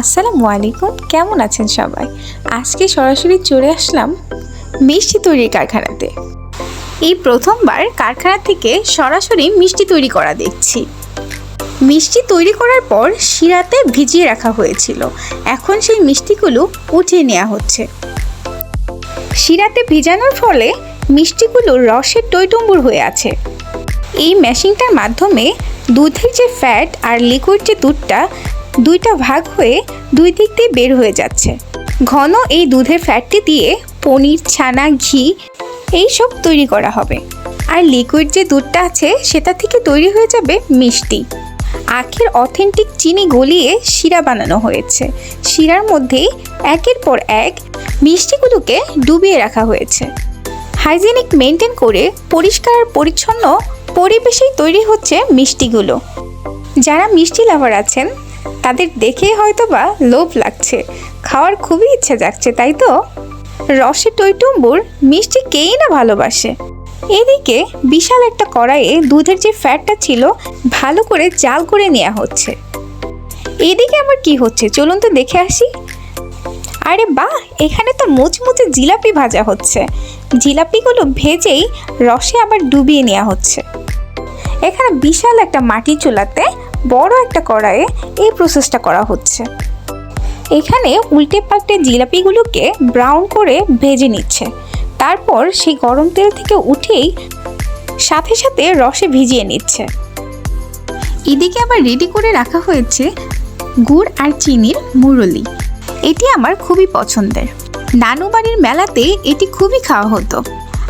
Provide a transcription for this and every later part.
আসসালামু আলাইকুম, কেমন আছেন সবাই? আজকে সরাসরি চলে আসলাম মিষ্টি তৈরির কারখানাতে। এই প্রথমবার কারখানা থেকে সরাসরি মিষ্টি তৈরি করা দেখছি। মিষ্টি তৈরি করার পর শিরাতে ভিজিয়ে রাখা হয়েছিল। এখন সেই মিষ্টিগুলো উঠিয়ে নেওয়া হচ্ছে। শিরাতে ভিজানোর ফলে মিষ্টিগুলো রসের টইটুম্বুর হয়ে আছে। এই মেশিনটার মাধ্যমে দুধের যে ফ্যাট আর লিকুইড যে দুধটা দুইটা ভাগ হয়ে দুই দিক দিয়ে বের হয়ে যাচ্ছে। ঘন এই দুধের ফ্যাটটি দিয়ে পনির, ছানা, ঘি এইসব তৈরি করা হবে। আর লিকুইড যে দুধটা আছে, সেটা থেকে তৈরি হয়ে যাবে মিষ্টি। আখের অথেন্টিক চিনি গলিয়ে শিরা বানানো হয়েছে। শিরার মধ্যেই একের পর এক মিষ্টিগুলোকে ডুবিয়ে রাখা হয়েছে। হাইজেনিক মেনটেন করে পরিষ্কার আর পরিচ্ছন্ন পরিবেশেই তৈরি হচ্ছে মিষ্টিগুলো। যারা মিষ্টি লাভার আছেন তাদের দেখেই হয়তো বা লোভ লাগছে। খাওয়ার খুবই ইচ্ছা যাচ্ছে তাই তো? রসে টইটুম্বুর মিষ্টি কেই না ভালোবাসে? এদিকে বিশাল একটা কড়াইয়ে দুধের যে ফ্যাটটা ছিল, ভালো করে জাল করে নেওয়া হচ্ছে। এদিকে আবার কি হচ্ছে, চলুন তো দেখে আসি। আরে বাহ, এখানে তো মুচমুচে জিলাপি ভাজা হচ্ছে। জিলাপিগুলো ভেজেই রসে আবার ডুবিয়ে নেওয়া হচ্ছে। এখানে বিশাল একটা মাটি চুলাতে বড় একটা কড়াইয়ে এই প্রসেসটা করা হচ্ছে। এখানে উল্টে পাল্টে জিলাপিগুলোকে ব্রাউন করে ভেজে নিচ্ছে। তারপর সেই গরম তেল থেকে উঠেই সাথে সাথে রসে ভিজিয়ে নিচ্ছে। এদিকে আবার রেডি করে রাখা হয়েছে গুড় আর চিনির মুরলি। এটি আমার খুবই পছন্দের। নানু বাড়ির মেলাতে এটি খুবই খাওয়া হতো।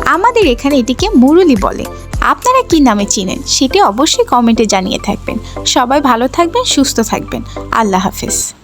আমাদের এখানে এটিকে মুরলি বলে। আপনারা কি নামে চিনেন সেটি অবশ্যই কমেন্টে জানিয়ে থাকবেন। সবাই ভালো থাকবেন, সুস্থ থাকবেন। আল্লাহ হাফেজ।